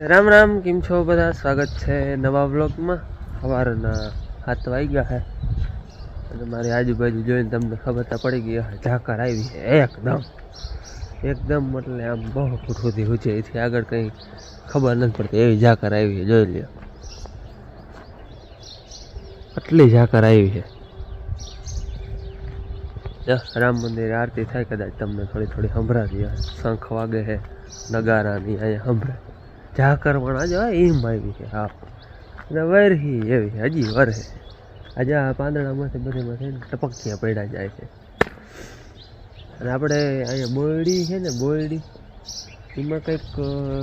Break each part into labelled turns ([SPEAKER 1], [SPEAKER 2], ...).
[SPEAKER 1] રામ રામ, કેમ છો બધા? સ્વાગત છે નવા બ્લોગમાં સવારના હાથ વાગી ગયા છે અને મારી આજુબાજુ જોઈને તમને ખબર તો પડી ગઈ હશે ઝાકર આવી છે. એકદમ. એકદમ એટલે આમ બહુ ફૂટ સુધી ઊંચે એથી આગળ કંઈ ખબર નથી પડતી. એવી ઝાકર આવી છે, જોઈ લ્યો. આટલી ઝાકર આવી છે. રામ મંદિરે આરતી થાય, કદાચ તમને થોડી થોડી સંભળાતી શંખ વાગે છે નગારાની અહીંયા સંભળાય. ઝાકર જો એમ આવી છે, હા. અને વરહી એવી હજી વરહે. આજે આ પાંદડામાંથી બધેમાંથી ટપકિયા પડ્યા જાય છે. અને આપણે અહીંયા બોયડી છે ને, બોયડી, એમાં કંઈક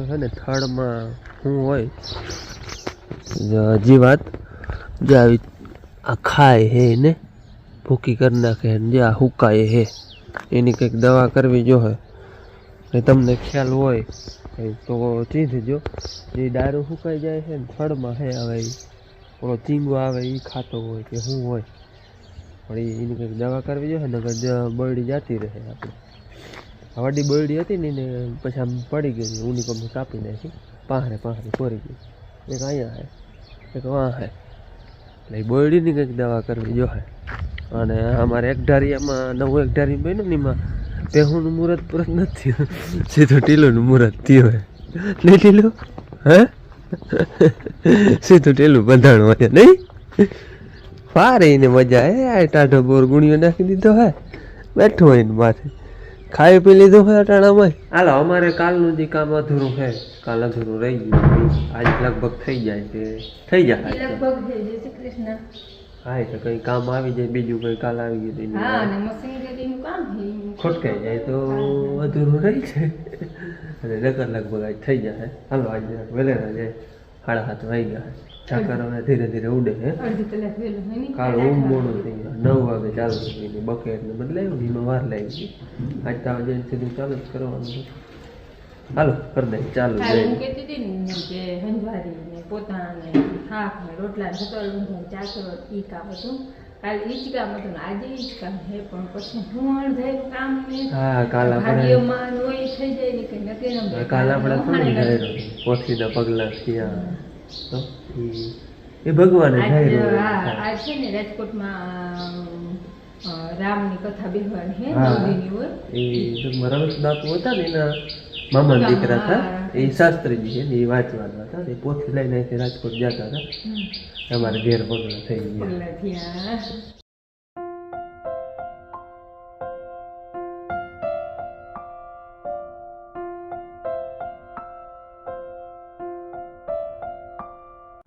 [SPEAKER 1] છે ને, થડમાં શું હોય, જ- જીવાત જે આવી, આ ખાય હે ને, ભૂકી કરી નાખે ને, જે આ હુકાય હે, એની કંઈક દવા કરવી જોહે એ તમને ખ્યાલ હોય એ તો ચીંધજો જે દારૂ સુકાઈ જાય છે ને થડમાં હે, હવે ઓલો ચીંગો આવે એ ખાતો હોય કે શું હોય. પણ એની કંઈક દવા કરવી જોઈએ ને બરડી જાતી રહે આપણે આ વડી બરડી હતી ને એને પછી આમ પડી ગઈ ઊની કમની કાપી નાખી પાહરે પાહરે કોરી ગઈ. એક અહીંયા હે, એક વાં હે. એટલે એ બળડીની કંઈક દવા કરવી જોઈએ. અને અમારે એક ઢારીયામાં નવું એક ઢારી બન્યું ને એમાં પેહુનું મુહૂર્ત પૂરત નથી થયું સીધું ટીલુંનું મુહૂર્ત થયું હે નહીં ટીલું? હે? સીધું ટીલું બંધાણું હોય નહીં? પારે એને મજા હે આ ટાઢો બોર ગુણીઓ નાખી દીધો હે. બેઠો હોય ને માથે. ખાઈ પી લીધું હોય અટાણામાં. હાલો અમારે કાલનું જે કામ અધૂરું છે કાલ અધૂરું રહી ગયું. આજ લગભગ થઈ જાય કે થઈ જાય.
[SPEAKER 2] લગભગ જય શ્રી કૃષ્ણ.
[SPEAKER 1] હા એ તો કંઈ કામ આવી જાય બીજું કંઈ કાલ આવી ગયું
[SPEAKER 2] હા અને મશીનરીનું કામ છે
[SPEAKER 1] ખોટકાઈ જાય તો અધૂરું રહી છે. અને નકર લગભગ આજ થઈ જાય હાલો આજે વહેલા જાય સાડા હાથ વાગી ગયા ચાકર હવે ધીરે ધીરે ઉડે હે?
[SPEAKER 2] ને
[SPEAKER 1] કાલ ઊંઘ મોડું થઈ ગયું. નવ વાગે ચાલુ થઈ ગયું. બકેટ ને બદલાયું ને એમાં વાર લાગી ગઈ. આજ તો આજે સીધું ચાલુ જ કરવાનું છે. હાલો કરી દે ચાલુ
[SPEAKER 2] હું
[SPEAKER 1] જઈ
[SPEAKER 2] કહેતી ને રોટલા જતો ઊંધું ચાકર ઈ કામ હતું. કાલે ઈ જ કામ હતું આજે ઈ જ કામ છે પણ પછી હું અડધાયું કામ ને
[SPEAKER 1] હા કાલ આપણે
[SPEAKER 2] હોય થઈ જાય ને કે નકે ન
[SPEAKER 1] કાલ આપણે થોડું ધાર્યું પોથીના પગલા થયા. તો એ ભગવાન ધાર્યું
[SPEAKER 2] હા આ છે ને રાજકોટમાં રામની કથા બેહવાની હે
[SPEAKER 1] હા.
[SPEAKER 2] નવદીની હોય.
[SPEAKER 1] એ મરણ બાપુ હતા ને એના મામા દીકરા હતા. એ શાસ્ત્રીજી છે ને એ વાંચવાના હતા એ પોથી લઈને અહીંથી રાજકોટ જતા હતા. અમારે ઘેર પગલા થઈ ગયા.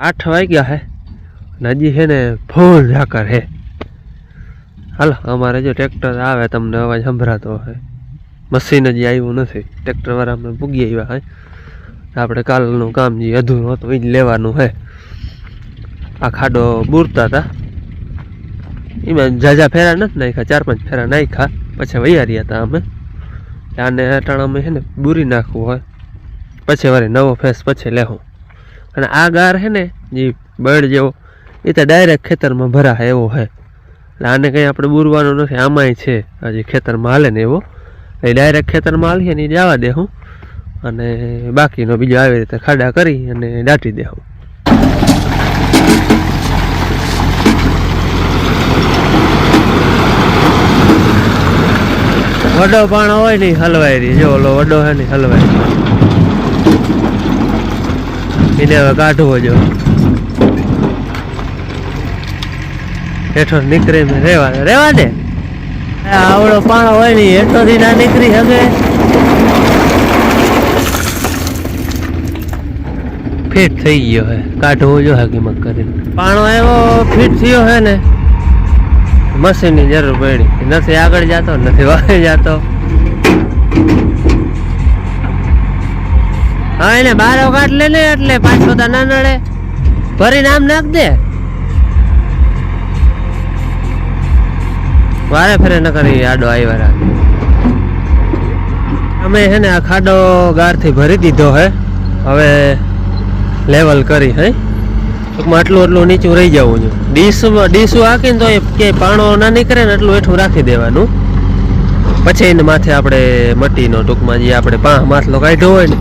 [SPEAKER 1] આઠ વાગ્યા હે. હજી છે ને ફૂલ ઝાકર હે. હાલો અમારે જો ટ્રેક્ટર આવે તમને અવાજ સંભળાતો હે. મશીન હજી આવ્યું નથી. ટ્રેક્ટર વાળા અમે પૂગી આવ્યા હોય આપણે કાલનું કામ જે અધૂરું હતું એ જ લેવાનું હે. આ ખાડો બુરતા હતા એમાં જાજા ફેરા નથી નાખ્યા, ચાર પાંચ ફેરા નાખ્યા. પછી વૈયા હતા અમે. આને અટાણામાં છે ને બુરી નાખવું હોય. પછી વળી નવો ફેસ પછી લેવું અને આ ગાર છે ને, જે બળ જેવો, એ તો ડાયરેક્ટ ખેતરમાં ભરા એવો છે એટલે આને કંઈ આપણે બુરવાનું નથી, આમાંય છે. હજી ખેતરમાં હાલે ને એવો. એ ડાયરેક્ટ ખેતરમાં હાલીએ ને જવા દે હું. અને બાકીનો બીજો આવી રીતે ખાડા કરી અને દાટી દે હું. વડો પાણો હોય ને હલવાઈ રહી. જો ઓલો વડો હે ને હલવાઈ. એને હવે કાઢવો જો. હેઠો નીકળે રેવા રેવા દે? આવડો પાણો હોય ને હેઠોથી ના નીકળી શકે. ફિટ થઈ ગયો હે. કાઢવો જો હકીમત કરીને. પાણો એવો ફિટ થયો હે ને. મશીનની જરૂર પડી. નથી આગળ જતો નથી વાગે જતો. હા એને બારો કાઢ લે ને એટલે પાછો તો ના નડે. ભરી નામ નાખ દે. વારે ફેરે કરી આડો આવ્યા રાખે અમે છે ને આ ખાડો ગારથી ભરી દીધો હે. હવે લેવલ કરી હે. ટૂંકમાં આટલું આટલું નીચું રહી જવું છું. ડીશ ડીશું હાકીને તો એ કે પાણો ના નીકળે ને એટલું હેઠું રાખી દેવાનું. પછી એને માથે આપણે મટીનો ટૂંકમાં જે આપણે પાંખ માથલો કાઢ્યો હોય ને,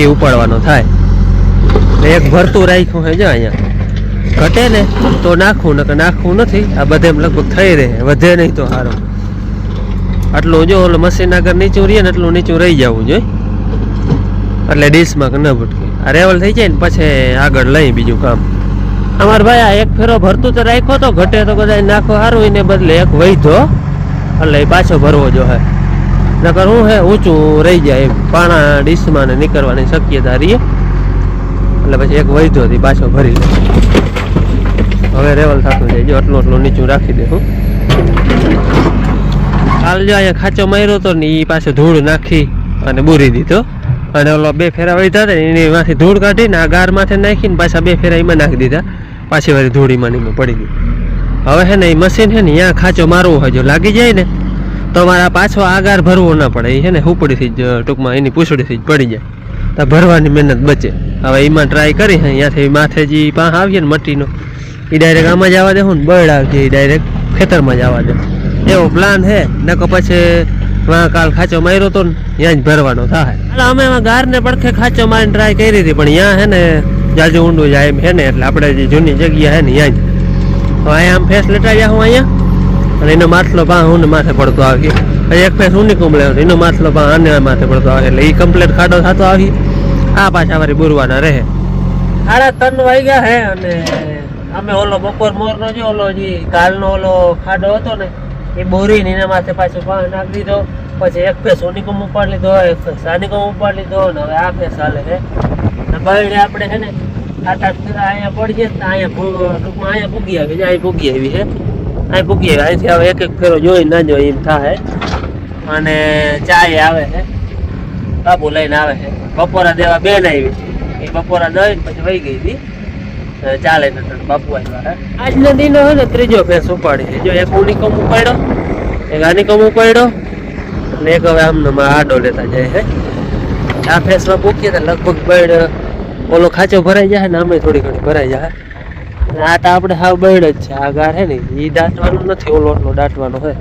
[SPEAKER 1] એ ઉપાડવાનો થાય. એક ભરતું રાખ્યું છે જો અહીંયા. ઘટે ને તો નાખવું નકર નાખવું નથી. આ બધે લગભગ થઈ રહે. વધે નહીં તો સારું આટલું જો ઓલું મશીન આગળ નીચું રહીએ ને એટલું નીચું રહી જવું જોઈએ. એટલે ડીશમાં કે ન ભટકે. આ રેવલ થઈ જાય ને પછી આગળ લઈ બીજું કામ. અમાર ભાઈ આ એક ફેરો ભરતું તો રાખ્યો તો ઘટે તો કદાચ નાખો સારું એને બદલે એક વૈધો એટલે પાછો ભરવો જો હે. નકર હું હે ઊંચું રહી જાય પાણા ડીશમાં ને નીકળવાની શક્યતા રહીએ એટલે પછી એક વૈધો થી પાછો ભરી લે. હવે રેવલ થતું જાય. જો આટલું આટલું નીચું રાખી દેવું કાલ જો અહીંયા ખાચો માર્યો હતો ને એ પાછો ધૂળ નાખી અને બુરી દીધો. અને ઓલો બે ફેરા વહીતા હતા એની માંથી ધૂળ કાઢીને આ ગાર માથે નાખીને પાછા બે ફેરા એમાં નાખી દીધા. પાછી વાળી ધૂળ એમાં પડી ગઈ. હવે છે ને એ મશીન છે ને અહીંયા ખાચો મારવો હોય જો લાગી જાય ને, તો મારા પાછો આગાર ગાર ભરવો ના પડે. એ છે ને હુપડીથી જ ટૂંકમાં એની પૂછડીથી જ પડી જાય. તો ભરવાની મહેનત બચે. હવે એમાં ટ્રાય કરી અહીંયાથી માથે જે પાહ આવીએ ને મટીનો એ ડાયરેક્ટ આમાં જવા દે હું બળ આવજે એ ડાયરેક્ટ ખેતરમાં જવા દે. એવો પ્લાન છે નકો પછી વાં કાલ ખાચો માર્યો તો ને ત્યાં જ ભરવાનો થાય. અમે એમાં ગારને પડખે ખાચો મારીને ટ્રાય કરી હતી, પણ ત્યાં હે ને જાજુ ઊંડું જાય એમ છે ને, એટલે આપણે જે જૂની જગ્યા હે ને ત્યાં જ અહીંયા આમ ફેસ લટાવ્યા હું અહીંયા. અને એનો માથલો પા હું માથે પડતો આવી એક ફેસ ઊની કુંબળે, એનો માથલો પા આને માથે પડતો આવે એટલે એ કમ્પ્લેટ ખાડો થતો આવી આ પાછા વારી બુરવાના રહે. સાડા ત્રણ ગયા હે અને અમે ઓલો બપોર મોરનો જે ઓલો જે કાલનો ઓલો ખાડો હતો ને, એ બોરીને એના માથે પાછો પાણી નાખી દીધો. પછી એક પે સોનિકમ ઉપાડી લીધો, એક પે સાનિકોમ ઉપાડી લીધો ને હવે આ ફેસ ચાલે હે. ને બરડે આપણે છે ને ફેરા અહીંયા પડી તો અહીંયા ટૂંકમાં અહીંયા ભૂગી આવી જાય પૂગી આવી હે. અહીં ભૂગી આવી, અહીંથી હવે એક એક ફેરો જોઈ ના જોઈ એમ થાય. અને ચાય આવે છે બાબુ લઈને આવે છે. બપોરા દેવા બેન આવી એ બપોરા દઈ પછી વહી ગઈ હતી. ચાલે ને બાપુ આવ્યા હે આજનો દિનો હોય ને ત્રીજો ફેસ ઉપાડી જો એક ઉનિકોમ ઉપાડ્યો, એક આનિકોમ ઉપાડ્યો, અને એક હવે આમને માં આડો લેતા જાય છે. આ ફેસમાં પૂકીએ તો લગભગ બળ, ઓલો ખાચો ભરાઈ જાય ને અમે થોડી ઘણી ભરાઈ જાય. આ તો આપણે હાવ બળ જ છે. આ ગાર હે ને એ દાંતવાનું નથી, ઓલો ઓલો દાંટવાનો હોય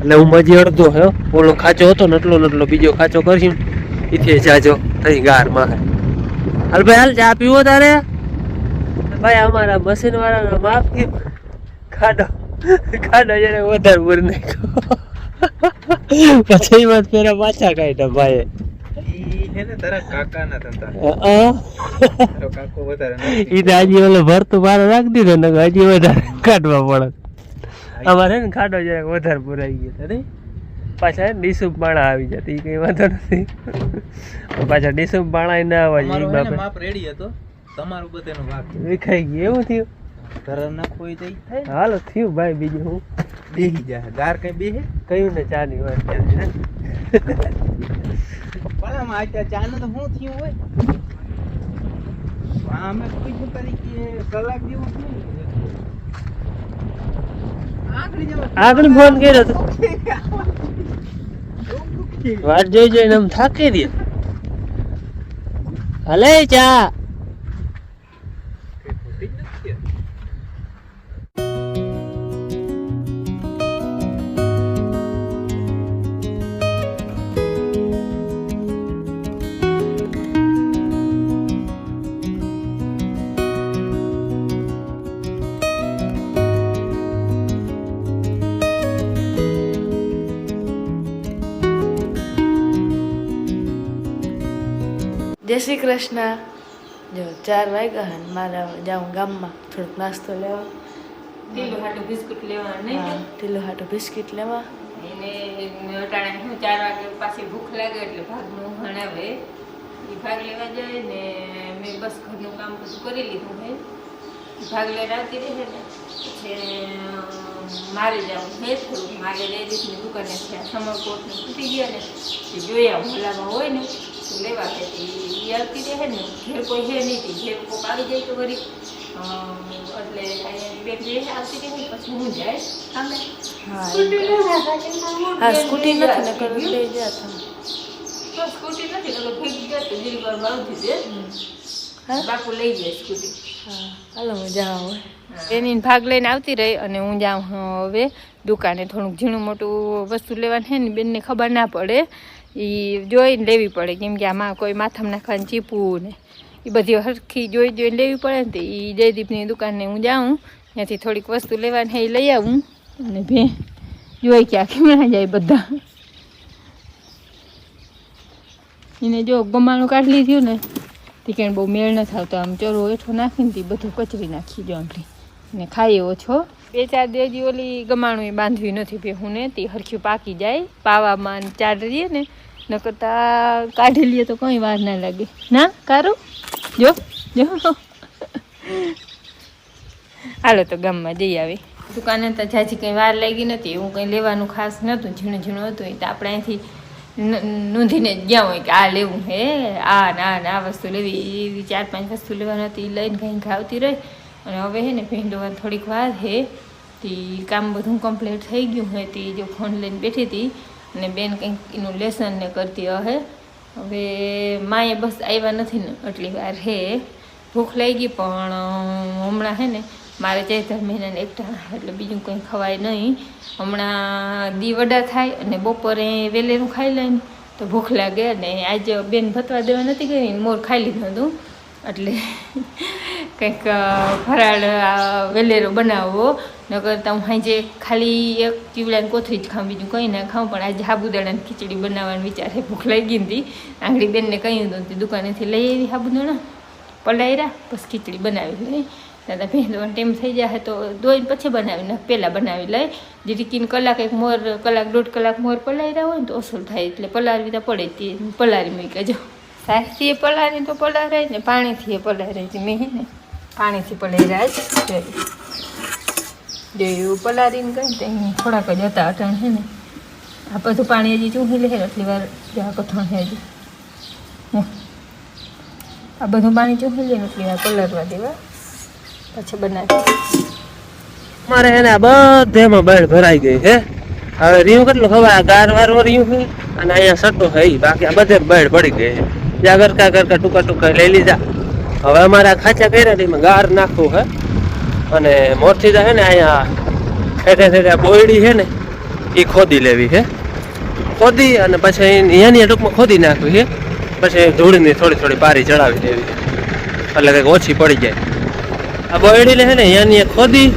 [SPEAKER 1] એટલે હું મજી અડધો હે. ઓલો ખાચો હતો ને, એટલો એટલો બીજો ખાચો કર્યું ઈથી જાજો થઈ ગારમાં હાલ ભાઈ હાલ ચા પીવો તારે ભાઈ અમારા મશીન વાળાનો માફ કે ખાડો ખાડો જયારે વધારે પૂર નાખ્યો પછી વાત પેલા પાછા કાઢ્યા ભાઈ. બાર કાઢવા પડે. અમારે ખાડો જરાક વધારે પુરાઈ ગયો પાછા ને ડીસુપ બાણા આવી જતી કઈ વાંધો નથી. પાછા ડીસુપ બાણા ના
[SPEAKER 3] ને
[SPEAKER 1] બાપે.
[SPEAKER 3] માપ રેડી હતો. તમારું બધાનો ભાગ
[SPEAKER 1] વિખાઈ ગયું એવું થયું?
[SPEAKER 3] ઘર નાખવું હોય તો થાય ને.
[SPEAKER 1] હાલો થયું ભાઈ બીજું હું?
[SPEAKER 3] બેહી જાય ગાર કઈ બેહે?
[SPEAKER 1] કયું ને ચા ની વાત કરી
[SPEAKER 3] પણ આમ આ ચા નું તો શું થયું હોય? અમે અમે પૂછ્યું તરીકે કલાક જેવું થયું. આંગળી
[SPEAKER 1] ફોન કર્યો તો. વાત જોઈ જોઈને આમ થાકી દે હલે ચા.
[SPEAKER 4] જય શ્રી કૃષ્ણ. જો ચાર વાગ્યા અને મારા જાઉં ગામમાં થોડોક નાસ્તો લેવા.
[SPEAKER 2] ઢીલો હાટું બિસ્કુટ લેવા નહીં
[SPEAKER 4] હા ઢીલો હાટો બિસ્કિટ લેવા.
[SPEAKER 2] એને અટાણે હું ચાર વાગે પાછી ભૂખ લાગે એટલે ભાગનું ભણાવે એ ભાગ લેવા જાય ને મેં બસ ઘરનું કામ બધું કરી લીધું છે ભાગ લઈને આવતી રહે ને પછી મારે જવું હે થોડુંક. મારે લેડીઝની દુકાને છે સમરકોટને તૂટી ગયા ને. એ જોયા ભલામાં હોય ને. તો લેવા છે એ આવતી રહે ને ઘેર કોઈ હે નહીં ઘેર કોક આવી જાય તો વળી એટલે અહીંયા બેન આવતી રહે પછી હું જાય સામે.
[SPEAKER 4] હા હા સ્કૂટી નથી ને કરું લઈ જતા
[SPEAKER 2] તો. સ્કૂટી નથી તો ભેગી ગયા જીરી વાર આવતી છે બાપુ લઈ જાય સ્કૂટી.
[SPEAKER 4] હા હાલો હું. જાઉં
[SPEAKER 2] એની ભાગ લઈને આવતી રહી અને હું જાઉં હવે દુકાને થોડુંક ઝીણું મોટું વસ્તુ લેવાનું છે ને બેનને ખબર ના પડે. એ જોઈને લેવી પડે. કેમ કે આમાં કોઈ માથામાં નાખવાનું ચીપવું ને એ બધી હરખી જોઈ જોઈને લેવી પડે ને તો એ જયદીપની દુકાને હું જાઉં, ત્યાંથી થોડીક વસ્તુ લેવાની એ લઈ આવું. અને ભે જોઈ ક્યાં કેમણા જાય બધા. એને જો ગમાણું કાઢી લીધું ને, તે કે બહુ મેળ ન થતો આમ ચોરો એઠો નાખીને તે બધું કચરી નાખી જો આંટલી ને ખાઈ ઓછો. બે ચાર દેજી ઓલી ગમાણું એ બાંધવી નથી ભેહું ને, તે હરખ્યું પાકી જાય, પાવામાં ચાડીએ ને ન કરતા કાઢી લઈએ તો કંઈ વાર ના લાગે. ના, કારું? જો જો. હાલો તો ગામમાં જઈ આવી. દુકાને તો જાજી કંઈ વાર લાગી નથી, એવું કંઈ લેવાનું ખાસ નહોતું ઝીણું ઝીણું હતું તો આપણે અહીંથી નોંધીને ગયા હોય કે આ લેવું હે, આ ના આ વસ્તુ લેવી, એવી ચાર પાંચ વસ્તુ લેવાની હતી, લઈને કંઈ ખાવતી રહી. અને હવે હે ને ભીંડોવા થોડીક વાર હે, તે કામ બધું કમ્પ્લીટ થઈ ગયું હોય તે જો ફોન લઈને બેઠી હતી અને બેન કંઈક એનું લેસન ને કરતી હે. હવે માએ બસ આવ્યા નથી ને આટલી વાર હે. ભૂખ લાગી પણ હમણાં હે ને મારે ચૈત્ર મહિનાને એકટા એટલે બીજું કંઈ ખવાય નહીં. હમણાં દી વડા થાય અને બપોરે વેલેરું ખાઈ લઈને તો ભૂખ લાગે અને આજે બેન ભતવા દેવા નથી ગઈ મોર ખાઈ લીધું હતું. એટલે કંઈક ફરાળ વેલેરો બનાવવો નકર તો હું સાંજે ખાલી એક ચીવડાને કોથળી જ ખાઉં, બીજું કંઈ ના ખાઉં. પણ આજે સાબુદાણાની ખીચડી બનાવવાનો વિચાર, ભૂખ લાગી હતી આંગળી બેનને કહ્યું હતું તે, દુકાનેથી લઈ આવી સાબુદાણા પલાયરા? પછી ખીચડી બનાવી લઈ. દાદા ભેંદવાનો ટાઈમ થઈ જાય તો ધોઈને પછી બનાવી નાખ પહેલાં બનાવી લઈ. જેથી કલાક એક મોર, કલાક દોઢ કલાક મોર પલાયરા હોય ને તો અસર થાય, એટલે પલારવી તો પડે તે. પલારી મૂકી જો. સાસથી એ પલારી તો પલારાય ને, પાણીથી એ પલારાય છે મેં ને. પાણીથી પલાર્યા જ દેવું જોયું પલારીને ગઈ તો અહીં થોડાક જ હતા અટણ છે ને. આ બધું પાણી હજી ચૂંહી લે એટલી વાર જવા કઠણ છે હજી. આ બધું પાણી ચૂંહી લે એટલી વાર પલળવા દેવા. પછી બનાવી.
[SPEAKER 1] મારે એને બધેમાં બેડ ભરાઈ ગઈ છે હવે રીયું કેટલું ખબર ગાર વાર રીયું છે અને અહીંયા સટ્ટો છે બાકી આ બધે બેડ પડી ગઈ છે જ્યાં ગરકા ટૂંકા ટૂંકા લઈ લીધા. હવે અમારે ખાચા કર્યા એમાં ગાર નાખવું હે. અને મોરથી છે ને અહીંયા ઠેઠે ઠેઠે બોયડી છે ને એ ખોદી લેવી છે ખોદી અને પછી અહીંયાની ટૂંકમાં ખોદી નાખવી છે પછી ધૂળની થોડી થોડી પારી ચડાવી દેવી એટલે કંઈક ઓછી પડી જાય. આ બોયડીને છે ને અહીંયાની ખોદી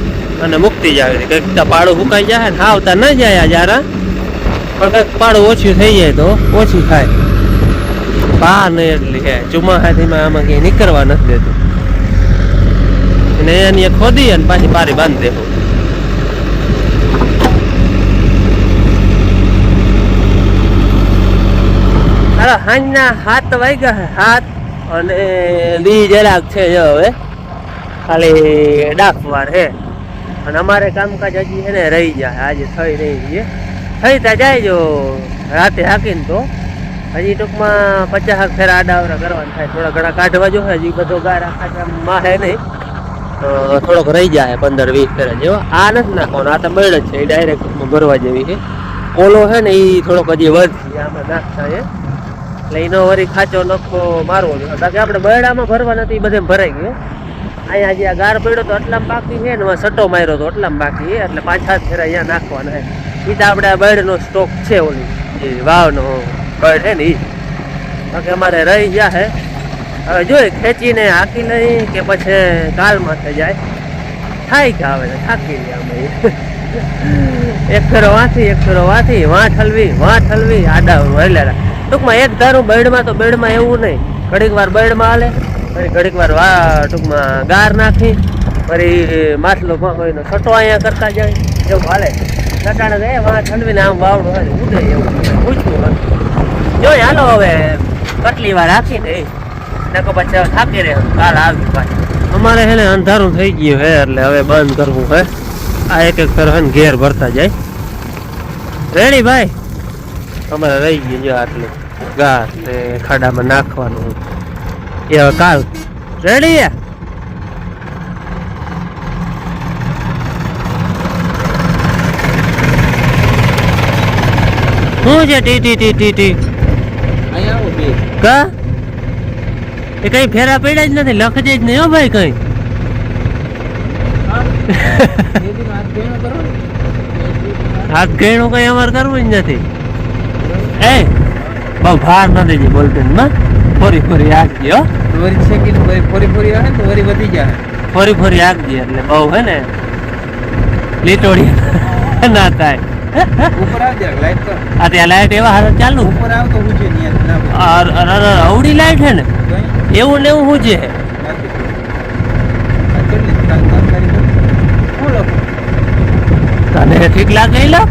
[SPEAKER 1] અને મુકતી જાય. કંઈક પાડું સુકાઈ જાય ને આવતા ન જાય આ જારા. પણ કંઈક પાડું ઓછું થઈ જાય તો ઓછું થાય. પા ને એટલી છે ચોમાસાથીમાં આમાં ક્યાંય નીકળવા નથી દેતું. અને એની ખોદી અને પાછી પારી બાંધી દેવું હાલો સાંજના હાથ વાગ્યા હાથ અને દી જરાક છે જો હવે. ખાલી ડાકવાર હે. અને અમારે કામકાજ હજી એને રહી જાય આજે થઈ રહી છે. થઈ ત્યાં જાય જો, રાતે હાકીને તો. હજી ટૂંકમાં પચાસ ફેરા આડાવરા કરવાના થાય. થોડા ઘણા કાઢવા જો હજી બધો ગારા ખાટામાં હે નહીં. થોડોક રહી જાય પંદર, વીસ ફેરા જેવો. આ નથી નાખવાનો, આ તો બળ જ છે, એ ડાયરેક્ટ ભરવા જેવી છે. કોલો છે ને એ થોડોક હજી વધશે આમાં નાખતા એટલે એનો વળી ખાચો નખો મારવો જોઈએ. બાકી આપણે બરડામાં ભરવા નથી બધે ભરાઈ ગયો અહીંયા જે આ ગાર પડ્યો તો આટલામાં બાકી છે ને સટ્ટો માર્યો તો એટલામાં બાકી છે. એટલે પાંચ હાથ ફેરા અહીંયા નાખવાના છે. એ તો આપણે આ બરડનો સ્ટોક છે ઓલી વાવનો. બળ છે ને બાકી અમારે રહી ગયા છે. હવે જોઈએ ખેંચીને હાકી લઈ કે પછી કાલમાં થઈ જાય. થાય કે આવે ને, થાકી ગયા અમે એક ફેરો વાંથી એક ફેરો વાંથી વાં ઠલવી વાં ઠલવી આડા હલેલા ટૂંકમાં એક ધારું બેડમાં તો બેડમાં એવું નહીં. ઘડીક વાર બેડમાં હાલે, પછી ઘડીક વાર વા, ટૂંકમાં ગાર નાખી ફરી માછલો હોય છટો અહીંયા કરતા જાય. એવું હાલે. ગયા વાં હલવીને આમ વાવડું હોય ઉડે એવું. પૂછવું જોઈ હાલો હવે, કેટલી વાર રાખીને નકો પછી થાકી રહ્યો કાલ આવી પાછી. અમારે હે ને અંધારું થઈ ગયું હે, એટલે હવે બંધ કરવું હે. આ એક એક હે ને ઘેર ભરતા જાય. રેડી ભાઈ? અમારે રહી ગયું જો આટલું. ઘાસ ને ખાડામાં નાખવાનું. એ હવે કાલ. રેડી શું છે T T T T T? કા એ કઈ ફેરા પડ્યા જ નથી લખજે જ નહીં હો ભાઈ કઈ.
[SPEAKER 3] હાથ
[SPEAKER 1] ગયણું કઈ અમારે કરવું જ નથી. એ બહુ ભાર ન દેજે બોલતે માં ફરી ફરી રાખજે હો.
[SPEAKER 3] વરી શેકીને ફરી ફોરી ફરી આવે તો વરી વધી જાય.
[SPEAKER 1] ફરી ફરી આગજે એટલે બહુ હે ને. લીટોડી ના થાય.
[SPEAKER 3] ઉપર આવી લાઈટ કર
[SPEAKER 1] આ ત્યાં લાઈટ એવા હારા ચાલુ.
[SPEAKER 3] ઉપર આવ તો હું છે
[SPEAKER 1] અવડી લાઈટ હે ને? એવું ને એવું શું છે? તને ઠીક લાગે એ લા